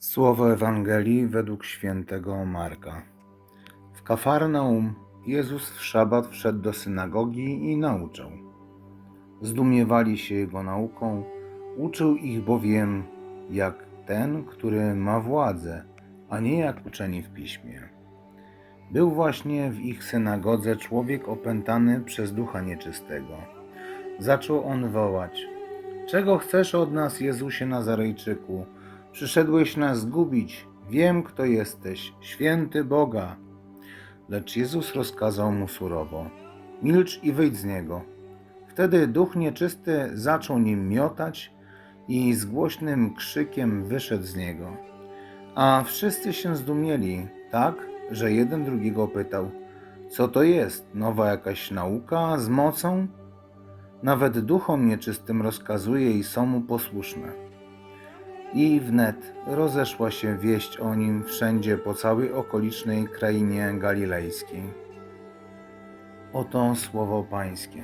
Słowo Ewangelii według świętego Marka. W Kafarnaum Jezus w szabat wszedł do synagogi i nauczał. Zdumiewali się Jego nauką, uczył ich bowiem jak ten, który ma władzę, a nie jak uczeni w piśmie. Był właśnie w ich synagodze człowiek opętany przez ducha nieczystego. Zaczął on wołać: Czego chcesz od nas, Jezusie Nazarejczyku? Przyszedłeś nas zgubić. Wiem, kto jesteś, święty Boga. Lecz Jezus rozkazał mu surowo: Milcz i wyjdź z niego. Wtedy duch nieczysty zaczął nim miotać i z głośnym krzykiem wyszedł z niego. A wszyscy się zdumieli, tak, że jeden drugiego pytał: Co to jest? Nowa jakaś nauka z mocą? Nawet duchom nieczystym rozkazuje i są mu posłuszne. I wnet rozeszła się wieść o nim wszędzie po całej okolicznej krainie galilejskiej. Oto słowo Pańskie.